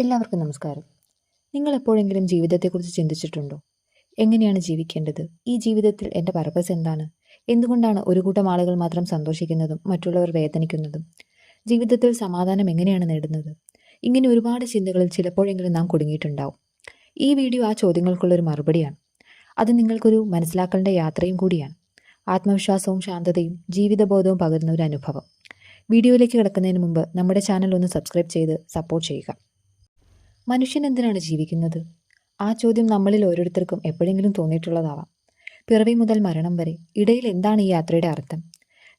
എല്ലാവർക്കും നമസ്കാരം. നിങ്ങൾ എപ്പോഴെങ്കിലും ജീവിതത്തെക്കുറിച്ച് ചിന്തിച്ചിട്ടുണ്ടോ? എങ്ങനെയാണ് ജീവിക്കേണ്ടത്? ഈ ജീവിതത്തിൽ എന്റെ പർപ്പസ് എന്താണ്? എന്തുകൊണ്ടാണ് ഒരു കൂട്ടം ആളുകൾ മാത്രം സന്തോഷിക്കുന്നതും മറ്റുള്ളവർ വേദനിക്കുന്നതും? ജീവിതത്തിൽ സമാധാനം എങ്ങനെയാണ് നേടുന്നത്? ഇങ്ങനെ ഒരുപാട് ചിന്തകളിൽ ചിലപ്പോഴെങ്കിലും നാം കുടുങ്ങിയിട്ടുണ്ടാവും. ഈ വീഡിയോ ആ ചോദ്യങ്ങൾക്കുള്ളൊരു മറുപടിയാണ്. അത് നിങ്ങൾക്കൊരു മനസ്സിലാക്കലിന്റെ യാത്രയും കൂടിയാണ്. ആത്മവിശ്വാസവും ശാന്തതയും ജീവിതബോധവും പകരുന്ന ഒരു അനുഭവം. വീഡിയോയിലേക്ക് കിടക്കുന്നതിന് മുമ്പ് നമ്മുടെ ചാനൽ ഒന്ന് സബ്സ്ക്രൈബ് ചെയ്ത് സപ്പോർട്ട് ചെയ്യുക. മനുഷ്യൻ എന്തിനാണ് ജീവിക്കുന്നത്? ആ ചോദ്യം നമ്മളിൽ ഓരോരുത്തർക്കും എപ്പോഴെങ്കിലും തോന്നിയിട്ടുള്ളതാവാം. പിറവി മുതൽ മരണം വരെ ഇടയിൽ എന്താണ് ഈ യാത്രയുടെ അർത്ഥം?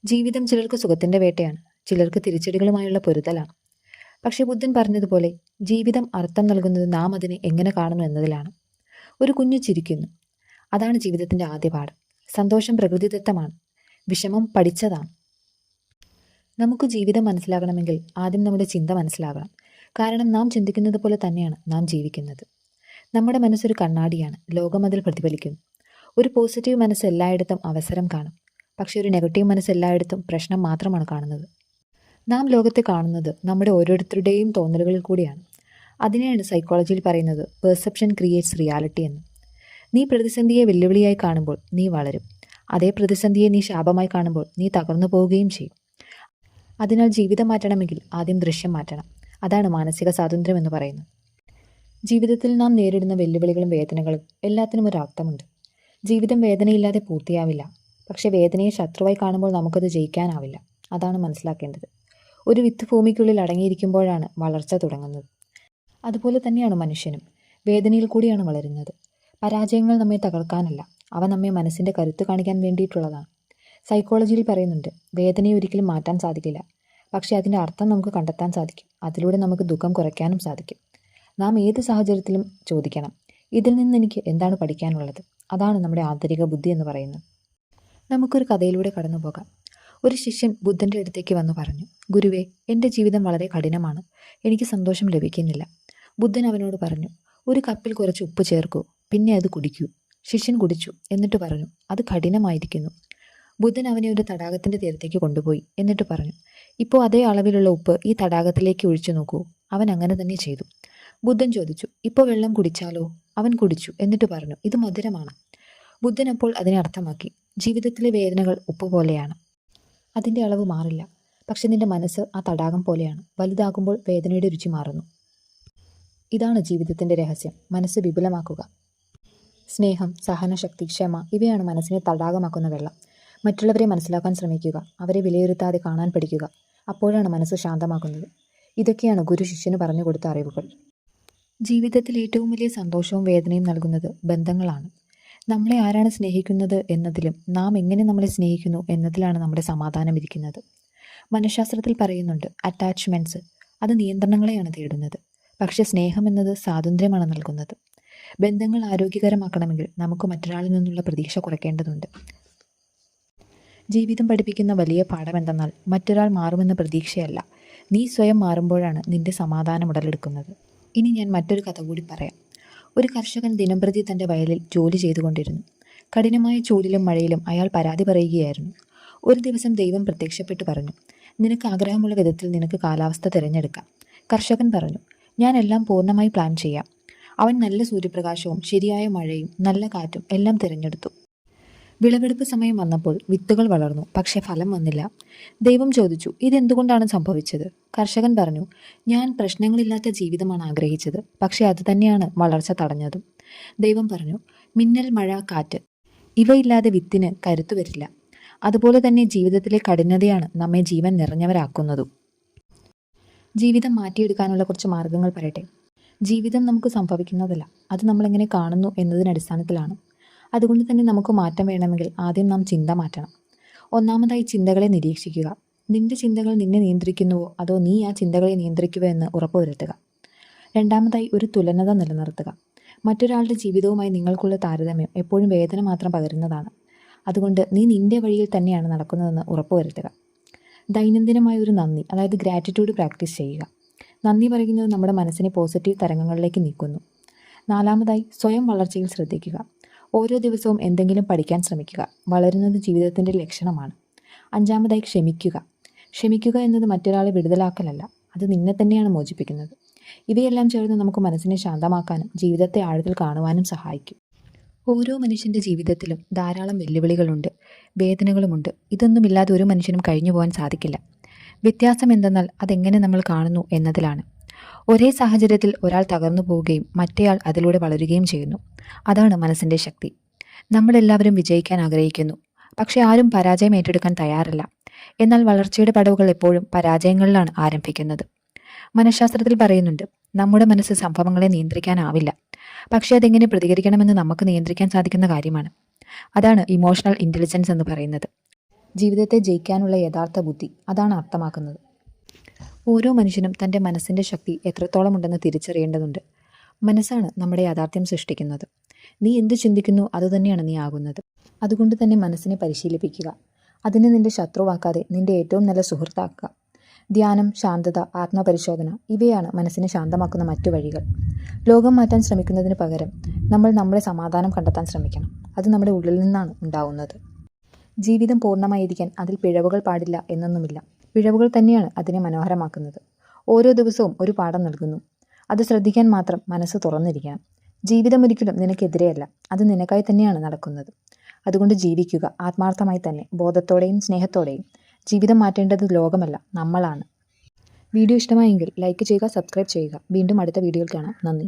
ജീവിതം ചിലർക്ക് സുഖത്തിന്റെ വേട്ടയാണ് ചിലർക്ക് തിരിച്ചടികളുമായുള്ള പൊരുതലാണ്. പക്ഷേ ബുദ്ധൻ പറഞ്ഞതുപോലെ ജീവിതം അർത്ഥം നൽകുന്നത് നാം അതിനെ എങ്ങനെ കാണുന്നു എന്നതിലാണ്. ഒരു കുഞ്ഞു ചിരിക്കുന്നു. അതാണ് ജീവിതത്തിന്റെ ആദ്യ പാഠം. സന്തോഷം പ്രകൃതിദത്തമാണ്. വിഷമം പഠിച്ചതാണ്. നമുക്ക് ജീവിതം മനസ്സിലാകണമെങ്കിൽ ആദ്യം നമ്മുടെ ചിന്ത മനസ്സിലാകണം. കാരണം നാം ചിന്തിക്കുന്നത് പോലെ തന്നെയാണ് നാം ജീവിക്കുന്നത്. നമ്മുടെ മനസ്സൊരു കണ്ണാടിയാണ്. ലോകം അതിൽ പ്രതിഫലിക്കും. ഒരു പോസിറ്റീവ് മനസ്സ് എല്ലായിടത്തും അവസരം കാണും. പക്ഷേ ഒരു നെഗറ്റീവ് മനസ്സ് എല്ലായിടത്തും പ്രശ്നം മാത്രമാണ് കാണുന്നത്. നാം ലോകത്തെ കാണുന്നത് നമ്മുടെ ഓരോരുത്തരുടെയും തോന്നലുകളിൽ കൂടിയാണ്. അതിനെയാണ് സൈക്കോളജിയിൽ പറയുന്നത് പെർസെപ്ഷൻ ക്രിയേറ്റ്സ് റിയാലിറ്റി എന്ന്. നീ പ്രതിസന്ധിയെ വെല്ലുവിളിയായി കാണുമ്പോൾ നീ വളരും. അതേ പ്രതിസന്ധിയെ നീ ശാപമായി കാണുമ്പോൾ നീ തകർന്നു പോവുകയും ചെയ്യും. അതിനാൽ ജീവിതം മാറ്റണമെങ്കിൽ ആദ്യം ദൃശ്യം മാറ്റണം. അതാണ് മാനസിക സ്വാതന്ത്ര്യം എന്ന് പറയുന്നത്. ജീവിതത്തിൽ നാം നേരിടുന്ന വെല്ലുവിളികളും വേദനകളും എല്ലാത്തിനും ഒരു അർത്ഥമുണ്ട്. ജീവിതം വേദനയില്ലാതെ പൂർത്തിയാവില്ല. പക്ഷെ വേദനയെ ശത്രുവായി കാണുമ്പോൾ നമുക്കത് ജയിക്കാനാവില്ല. അതാണ് മനസ്സിലാക്കേണ്ടത്. ഒരു വിത്ത് ഭൂമിക്കുള്ളിൽ അടങ്ങിയിരിക്കുമ്പോഴാണ് വളർച്ച തുടങ്ങുന്നത്. അതുപോലെ തന്നെയാണ് മനുഷ്യനും. വേദനയിൽ കൂടിയാണ് വളരുന്നത്. പരാജയങ്ങൾ നമ്മെ തകർക്കാനല്ല. അവ നമ്മെ മനസ്സിന്റെ കരുത്ത് കാണിക്കാൻ വേണ്ടിയിട്ടുള്ളതാണ്. സൈക്കോളജിയിൽ പറയുന്നുണ്ട് വേദനയെ ഒരിക്കലും മാറ്റാൻ സാധിക്കില്ല. പക്ഷേ അതിന്റെ അർത്ഥം നമുക്ക് കണ്ടെത്താൻ സാധിക്കും. അതിലൂടെ നമുക്ക് ദുഃഖം കുറയ്ക്കാനും സാധിക്കും. നാം ഏത് സാഹചര്യത്തിലും ചോദിക്കണം. ഇതിൽ നിന്ന് എനിക്ക് എന്താണ് പഠിക്കാനുള്ളത്? അതാണ് നമ്മുടെ ആന്തരിക ബുദ്ധി എന്ന് പറയുന്നത്. നമുക്കൊരു കഥയിലൂടെ കടന്നു പോകാം. ഒരു ശിഷ്യൻ ബുദ്ധന്റെ അടുത്തേക്ക് വന്നു പറഞ്ഞു ഗുരുവേ എന്റെ ജീവിതം വളരെ കഠിനമാണ്. എനിക്ക് സന്തോഷം ലഭിക്കുന്നില്ല. ബുദ്ധൻ അവനോട് പറഞ്ഞു ഒരു കപ്പിൽ കുറച്ച് ഉപ്പ് ചേർക്കൂ പിന്നെ അത് കുടിക്കൂ. ശിഷ്യൻ കുടിച്ചു എന്നിട്ട് പറഞ്ഞു അത് കഠിനമായിരിക്കുന്നു. ബുദ്ധൻ അവനെ ഒരു തടാകത്തിന്റെ തീരത്തേക്ക് കൊണ്ടുപോയി എന്നിട്ട് പറഞ്ഞു ഇപ്പോൾ അതേ അളവിലുള്ള ഉപ്പ് ഈ തടാകത്തിലേക്ക് ഒഴിച്ചു നോക്കൂ. അവൻ അങ്ങനെ തന്നെ ചെയ്തു. ബുദ്ധൻ ചോദിച്ചു ഇപ്പോൾ വെള്ളം കുടിച്ചാലോ? അവൻ കുടിച്ചു എന്നിട്ട് പറഞ്ഞു ഇത് മധുരമാണ്. ബുദ്ധൻ അപ്പോൾ അതിനെ അർത്ഥമാക്കി ജീവിതത്തിലെ വേദനകൾ ഉപ്പ് പോലെയാണ്. അതിന്റെ അളവ് മാറില്ല. പക്ഷെ നിന്റെ മനസ്സ് ആ തടാകം പോലെയാണ്. വലുതാകുമ്പോൾ വേദനയുടെ രുചി മാറുന്നു. ഇതാണ് ജീവിതത്തിന്റെ രഹസ്യം. മനസ്സ് വിപുലമാക്കുക. സ്നേഹം സഹനശക്തി ക്ഷമ ഇവയാണ് മനസ്സിനെ തടാകമാക്കുന്ന വെള്ളം. മറ്റുള്ളവരെ മനസ്സിലാക്കാൻ ശ്രമിക്കുക. അവരെ വിലയിരുത്താതെ കാണാൻ പഠിക്കുക. അപ്പോഴാണ് മനസ്സ് ശാന്തമാക്കുന്നത് ഇതൊക്കെയാണ് ഗുരു ശിഷ്യന് പറഞ്ഞു കൊടുത്ത അറിവുകൾ. ജീവിതത്തിൽ ഏറ്റവും വലിയ സന്തോഷവും വേദനയും നൽകുന്നത് ബന്ധങ്ങളാണ്. നമ്മളെ ആരാണ് സ്നേഹിക്കുന്നത് എന്നതിലും നാം എങ്ങനെ നമ്മളെ സ്നേഹിക്കുന്നു എന്നതിലാണ് നമ്മുടെ സമാധാനം ഇരിക്കുന്നത്. മനഃശാസ്ത്രത്തിൽ പറയുന്നുണ്ട് അറ്റാച്ച്മെന്റ്സ് അത് നിയന്ത്രണങ്ങളെയാണ് തേടുന്നത്. പക്ഷേ സ്നേഹം എന്നത് സ്വാതന്ത്ര്യമാണ് നൽകുന്നത്. ബന്ധങ്ങൾ ആരോഗ്യകരമാക്കണമെങ്കിൽ നമുക്ക് മറ്റൊരാളിൽ നിന്നുള്ള പ്രതീക്ഷ കുറയ്ക്കേണ്ടതുണ്ട്. ജീവിതം പഠിപ്പിക്കുന്ന വലിയ പാഠം എന്തെന്നാൽ മറ്റൊരാൾ മാറുമെന്ന പ്രതീക്ഷയല്ല. നീ സ്വയം മാറുമ്പോഴാണ് നിന്റെ സമാധാനം ഉടലെടുക്കുന്നത്. ഇനി ഞാൻ മറ്റൊരു കഥ കൂടി പറയാം. ഒരു കർഷകൻ ദിനംപ്രതി തന്റെ വയലിൽ ജോലി ചെയ്തുകൊണ്ടിരുന്നു. കഠിനമായ ചൂടിലും മഴയിലും അയാൾ പരാതി പറയുകയായിരുന്നു. ഒരു ദിവസം ദൈവം പ്രത്യക്ഷപ്പെട്ടു പറഞ്ഞു നിനക്ക് ആഗ്രഹമുള്ള വിധത്തിൽ നിനക്ക് കാലാവസ്ഥ തിരഞ്ഞെടുക്കാം. കർഷകൻ പറഞ്ഞു ഞാൻ എല്ലാം പൂർണമായി പ്ലാൻ ചെയ്യാം. അവൻ നല്ല സൂര്യപ്രകാശവും ശരിയായ മഴയും നല്ല കാറ്റും എല്ലാം തിരഞ്ഞെടുത്തു. വിളവെടുപ്പ് സമയം വന്നപ്പോൾ വിത്തുകൾ വളർന്നു പക്ഷെ ഫലം വന്നില്ല. ദൈവം ചോദിച്ചു ഇതെന്തുകൊണ്ടാണ് സംഭവിച്ചത്? കർഷകൻ പറഞ്ഞു ഞാൻ പ്രശ്നങ്ങളില്ലാത്ത ജീവിതമാണ് ആഗ്രഹിച്ചത് പക്ഷേ അത് തന്നെയാണ് വളർച്ച തടഞ്ഞതും. ദൈവം പറഞ്ഞു മിന്നൽ മഴ കാറ്റ് ഇവയില്ലാതെ വിത്തിന് കരുത്തു വരില്ല. അതുപോലെ തന്നെ ജീവിതത്തിലെ കഠിനതയാണ് നമ്മെ ജീവൻ നിറഞ്ഞവരാക്കുന്നതും. ജീവിതം മാറ്റിയെടുക്കാനുള്ള കുറച്ച് മാർഗങ്ങൾ പറയട്ടെ. ജീവിതം നമുക്ക് സംഭവിക്കുന്നതല്ല അത് നമ്മളെങ്ങനെ കാണുന്നു എന്നതിന് അടിസ്ഥാനത്തിലാണ്. അതുകൊണ്ട് തന്നെ നമുക്ക് മാറ്റം വേണമെങ്കിൽ ആദ്യം നാം ചിന്ത മാറ്റണം. ഒന്നാമതായി ചിന്തകളെ നിരീക്ഷിക്കുക. നിന്റെ ചിന്തകൾ നിന്നെ നിയന്ത്രിക്കുന്നുവോ? അതോ നീ ആ ചിന്തകളെ നിയന്ത്രിക്കുവോ എന്ന് ഉറപ്പുവരുത്തുക. രണ്ടാമതായി ഒരു തുലനത നിലനിർത്തുക. മറ്റൊരാളുടെ ജീവിതവുമായി നിങ്ങൾക്കുള്ള താരതമ്യം എപ്പോഴും വേദന മാത്രം പകരുന്നതാണ്. അതുകൊണ്ട് നീ നിന്റെ വഴിയിൽ തന്നെയാണ് നടക്കുന്നതെന്ന് ഉറപ്പുവരുത്തുക. ദൈനംദിനമായ ഒരു നന്ദി അതായത് ഗ്രാറ്റിറ്റ്യൂഡ് പ്രാക്ടീസ് ചെയ്യുക. നന്ദി പറയുന്നത് നമ്മുടെ മനസ്സിനെ പോസിറ്റീവ് തരംഗങ്ങളിലേക്ക് നീക്കുന്നു. നാലാമതായി സ്വയം വളർച്ചയിൽ ശ്രദ്ധിക്കുക. ഓരോ ദിവസവും എന്തെങ്കിലും പഠിക്കാൻ ശ്രമിക്കുക. വളരുന്നത് ജീവിതത്തിന്റെ ലക്ഷണമാണ്. അഞ്ചാമതായി ക്ഷമിക്കുക. ക്ഷമിക്കുക എന്നത് മറ്റൊരാളെ വിടുതലാക്കലല്ല. അത് നിന്നെ തന്നെയാണ് മോചിപ്പിക്കുന്നത്. ഇവയെല്ലാം ചേർന്ന് നമുക്ക് മനസ്സിനെ ശാന്തമാക്കാനും ജീവിതത്തെ ആഴത്തിൽ കാണുവാനും സഹായിക്കും. ഓരോ മനുഷ്യന്റെ ജീവിതത്തിലും ധാരാളം വെല്ലുവിളികളുണ്ട്. വേദനകളുമുണ്ട്. ഇതൊന്നുമില്ലാതെ ഒരു മനുഷ്യനും കഴിഞ്ഞു പോകാൻ സാധിക്കില്ല. വ്യത്യാസം എന്തെന്നാൽ അതെങ്ങനെ നമ്മൾ കാണുന്നു എന്നതിലാണ്. ഒരേ സാഹചര്യത്തിൽ ഒരാൾ തകർന്നു പോവുകയും മറ്റേയാൾ അതിലൂടെ വളരുകയും ചെയ്യുന്നു. അതാണ് മനസ്സിന്റെ ശക്തി. നമ്മളെല്ലാവരും വിജയിക്കാൻ ആഗ്രഹിക്കുന്നു. പക്ഷെ ആരും പരാജയം ഏറ്റെടുക്കാൻ തയ്യാറല്ല. എന്നാൽ വളർച്ചയുടെ പടവുകൾ എപ്പോഴും പരാജയങ്ങളിലാണ് ആരംഭിക്കുന്നത്. മനഃശാസ്ത്രത്തിൽ പറയുന്നുണ്ട് നമ്മുടെ മനസ്സ് സംഭവങ്ങളെ നിയന്ത്രിക്കാനാവില്ല. പക്ഷേ അതെങ്ങനെ പ്രതികരിക്കണമെന്ന് നമുക്ക് നിയന്ത്രിക്കാൻ സാധിക്കുന്ന കാര്യമാണ്. അതാണ് ഇമോഷണൽ ഇന്റലിജൻസ് എന്ന് പറയുന്നത്. ജീവിതത്തെ ജയിക്കാനുള്ള യഥാർത്ഥ ബുദ്ധി. അതാണ് അർത്ഥമാക്കുന്നത്. ഓരോ മനുഷ്യനും തന്റെ മനസ്സിന്റെ ശക്തി എത്രത്തോളം ഉണ്ടെന്ന് തിരിച്ചറിയേണ്ടതുണ്ട്. മനസ്സാണ് നമ്മുടെ യാഥാർത്ഥ്യം സൃഷ്ടിക്കുന്നത്. നീ എന്ത് ചിന്തിക്കുന്നു അതുതന്നെയാണ് നീ ആകുന്നത്. അതുകൊണ്ട് തന്നെ മനസ്സിനെ പരിശീലിപ്പിക്കുക. അതിനെ നിന്റെ ശത്രുവാക്കാതെ നിന്റെ ഏറ്റവും നല്ല സുഹൃത്താക്കുക. ധ്യാനം ശാന്തത ആത്മപരിശോധന ഇവയാണ് മനസ്സിനെ ശാന്തമാക്കുന്ന മറ്റു വഴികൾ. ലോകം മാറ്റാൻ ശ്രമിക്കുന്നതിന് പകരം നമ്മൾ നമ്മുടെ സമാധാനം കണ്ടെത്താൻ ശ്രമിക്കണം. അത് നമ്മുടെ ഉള്ളിൽ നിന്നാണ് ഉണ്ടാവുന്നത്. ജീവിതം പൂർണമായിരിക്കാൻ അതിൽ പിഴവുകൾ പാടില്ല എന്നൊന്നുമില്ല. പിഴവുകൾ തന്നെയാണ് അതിനെ മനോഹരമാക്കുന്നത്. ഓരോ ദിവസവും ഒരു പാഠം നൽകുന്നു. അത് ശ്രദ്ധിക്കാൻ മാത്രം മനസ്സ് തുറന്നിരിക്കണം. ജീവിതം ഒരിക്കലും നിനക്കെതിരെയല്ല. അത് നിനക്കായി തന്നെയാണ് നടക്കുന്നത്. അതുകൊണ്ട് ജീവിക്കുക ആത്മാർത്ഥമായി തന്നെ ബോധത്തോടെയും സ്നേഹത്തോടെയും. ജീവിതം മാറ്റേണ്ടത് ലോകമല്ല നമ്മളാണ്. വീഡിയോ ഇഷ്ടമായെങ്കിൽ ലൈക്ക് ചെയ്യുക സബ്സ്ക്രൈബ് ചെയ്യുക. വീണ്ടും അടുത്ത വീഡിയോയിൽ കാണാം. നന്ദി.